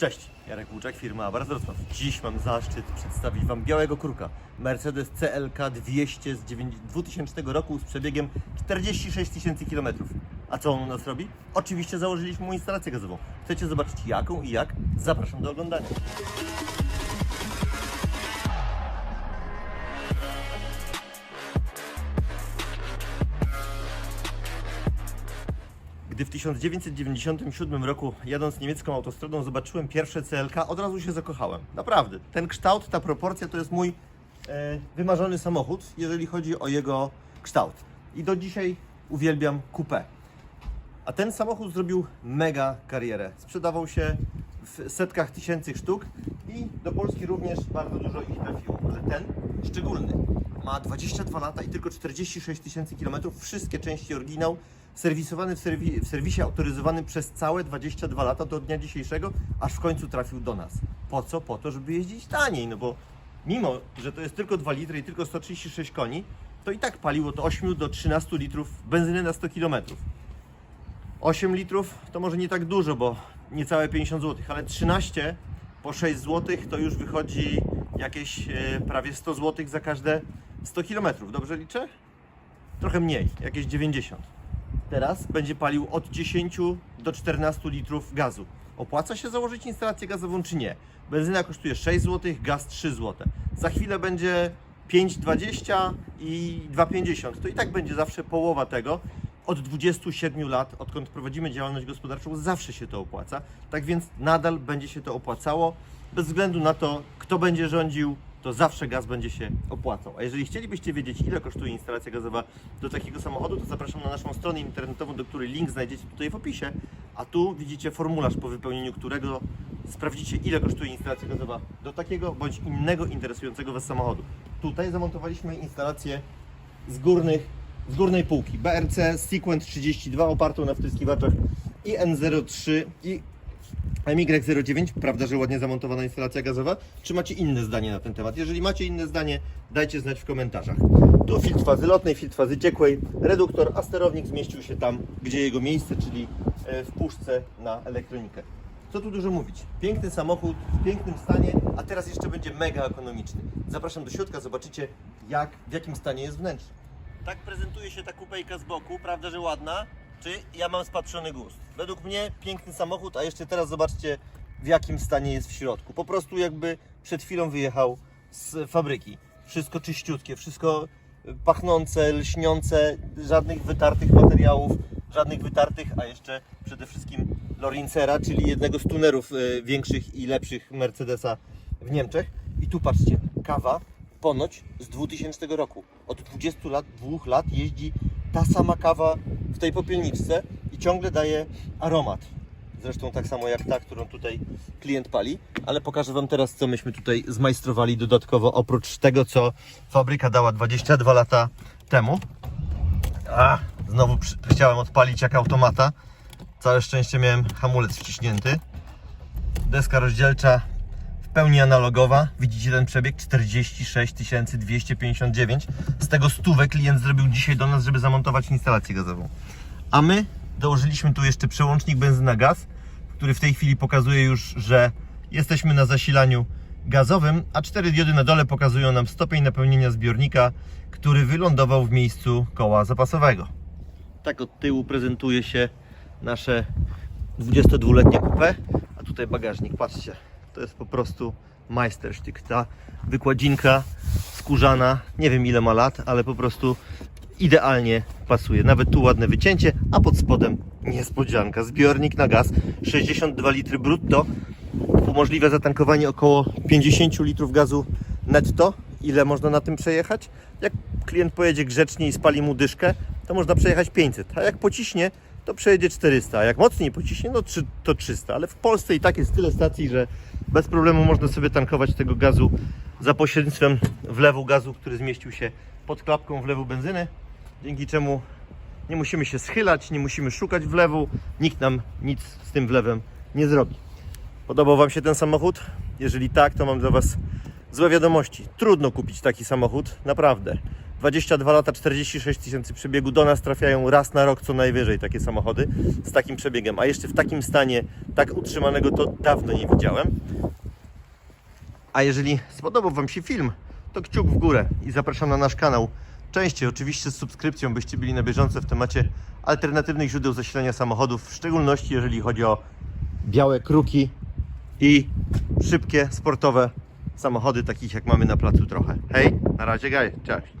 Cześć, Jarek Łuczak, firma z Wrocław. Dziś mam zaszczyt przedstawić Wam białego kruka. Mercedes CLK 200 z 9 2000 roku z przebiegiem 46 tysięcy kilometrów. A co on u nas robi? Oczywiście założyliśmy mu instalację gazową. Chcecie zobaczyć jaką i jak? Zapraszam do oglądania. Gdy w 1997 roku jadąc niemiecką autostradą zobaczyłem pierwsze CLK, od razu się zakochałem. Naprawdę. Ten kształt, ta proporcja to jest mój e, wymarzony samochód, jeżeli chodzi o jego kształt. I do dzisiaj uwielbiam coupé. A ten samochód zrobił mega karierę. Sprzedawał się w setkach tysięcy sztuk i do Polski również bardzo dużo ich trafiło. Ale ten szczególny ma 22 lata i tylko 46 tysięcy kilometrów. Wszystkie części oryginał, serwisowany w, serwi w serwisie autoryzowanym przez całe 22 lata do dnia dzisiejszego, aż w końcu trafił do nas. Po co? Po to, żeby jeździć taniej, no bo mimo, że to jest tylko 2 litry i tylko 136 koni, to i tak paliło to 8 do 13 litrów benzyny na 100 kilometrów. 8 litrów to może nie tak dużo, bo niecałe 50 zł, ale 13 po 6 zł to już wychodzi jakieś e, prawie 100 zł za każde 100 km. Dobrze liczę? Trochę mniej, jakieś 90. Teraz będzie palił od 10 do 14 litrów gazu. Opłaca się założyć instalację gazową czy nie? Benzyna kosztuje 6 zł, gaz 3 zł. Za chwilę będzie 5,20 i 2,50. To i tak będzie zawsze połowa tego. Od 27 lat, odkąd prowadzimy działalność gospodarczą, zawsze się to opłaca. Tak więc nadal będzie się to opłacało. Bez względu na to, kto będzie rządził, to zawsze gaz będzie się opłacał. A jeżeli chcielibyście wiedzieć, ile kosztuje instalacja gazowa do takiego samochodu, to zapraszam na naszą stronę internetową, do której link znajdziecie tutaj w opisie. A tu widzicie formularz, po wypełnieniu którego sprawdzicie, ile kosztuje instalacja gazowa do takiego bądź innego interesującego Was samochodu. Tutaj zamontowaliśmy instalację z, górnych, z górnej półki. BRC Sequent 32 opartą na wtryskiwaczach i N03 i MY09, prawda, że ładnie zamontowana instalacja gazowa? Czy macie inne zdanie na ten temat? Jeżeli macie inne zdanie, dajcie znać w komentarzach. Tu filtr fazy lotnej, filtr fazy ciekłej, reduktor, a sterownik zmieścił się tam, gdzie jego miejsce, czyli e, w puszce na elektronikę. Co tu dużo mówić? Piękny samochód, w pięknym stanie, a teraz jeszcze będzie mega ekonomiczny. Zapraszam do środka, zobaczycie jak, w jakim stanie jest wnętrze. Tak prezentuje się ta kupejka z boku, prawda, że ładna? Czy ja mam spatrzony gust? Według mnie piękny samochód, a jeszcze teraz zobaczcie w jakim stanie jest w środku. Po prostu jakby przed chwilą wyjechał z fabryki. Wszystko czyściutkie, wszystko pachnące, lśniące, żadnych wytartych materiałów, żadnych wytartych, a jeszcze przede wszystkim Lorincera, czyli jednego z tunerów e, większych i lepszych Mercedesa w Niemczech. I tu patrzcie, kawa ponoć z 2000 roku. Od 20 lat, dwóch lat jeździ ta sama kawa w tej popielniczce ciągle daje aromat. Zresztą tak samo jak ta, którą tutaj klient pali, ale pokażę Wam teraz, co myśmy tutaj zmajstrowali dodatkowo, oprócz tego, co fabryka dała 22 lata temu. A, znowu chciałem odpalić jak automata. Całe szczęście miałem hamulec wciśnięty. Deska rozdzielcza w pełni analogowa. Widzicie ten przebieg? 46 259. Z tego stówę klient zrobił dzisiaj do nas, żeby zamontować instalację gazową. A my dołożyliśmy tu jeszcze przełącznik benzyna-gaz, który w tej chwili pokazuje już, że jesteśmy na zasilaniu gazowym, a cztery diody na dole pokazują nam stopień napełnienia zbiornika, który wylądował w miejscu koła zapasowego. Tak od tyłu prezentuje się nasze 22-letnie coupé, a tutaj bagażnik, patrzcie, to jest po prostu majstersztyk. Ta wykładzinka skórzana, nie wiem ile ma lat, ale po prostu idealnie pasuje. Nawet tu ładne wycięcie, a pod spodem niespodzianka. Zbiornik na gaz 62 litry brutto umożliwia zatankowanie około 50 litrów gazu netto. Ile można na tym przejechać? Jak klient pojedzie grzecznie i spali mu dyszkę, to można przejechać 500, a jak pociśnie, to przejedzie 400, a jak mocniej pociśnie, no to 300. Ale w Polsce i tak jest tyle stacji, że bez problemu można sobie tankować tego gazu za pośrednictwem wlewu gazu, który zmieścił się pod klapką wlewu benzyny, dzięki czemu nie musimy się schylać, nie musimy szukać wlewu, nikt nam nic z tym wlewem nie zrobi. Podobał Wam się ten samochód? Jeżeli tak, to mam dla Was złe wiadomości. Trudno kupić taki samochód, naprawdę. 22 lata, 46 tysięcy przebiegu. Do nas trafiają raz na rok co najwyżej takie samochody z takim przebiegiem. A jeszcze w takim stanie, tak utrzymanego, to dawno nie widziałem. A jeżeli spodobał Wam się film, to kciuk w górę i zapraszam na nasz kanał. Częściej, oczywiście z subskrypcją, byście byli na bieżąco w temacie alternatywnych źródeł zasilania samochodów, w szczególności jeżeli chodzi o białe kruki i szybkie, sportowe samochody, takich jak mamy na placu trochę. Hej, na razie, gaj, cześć.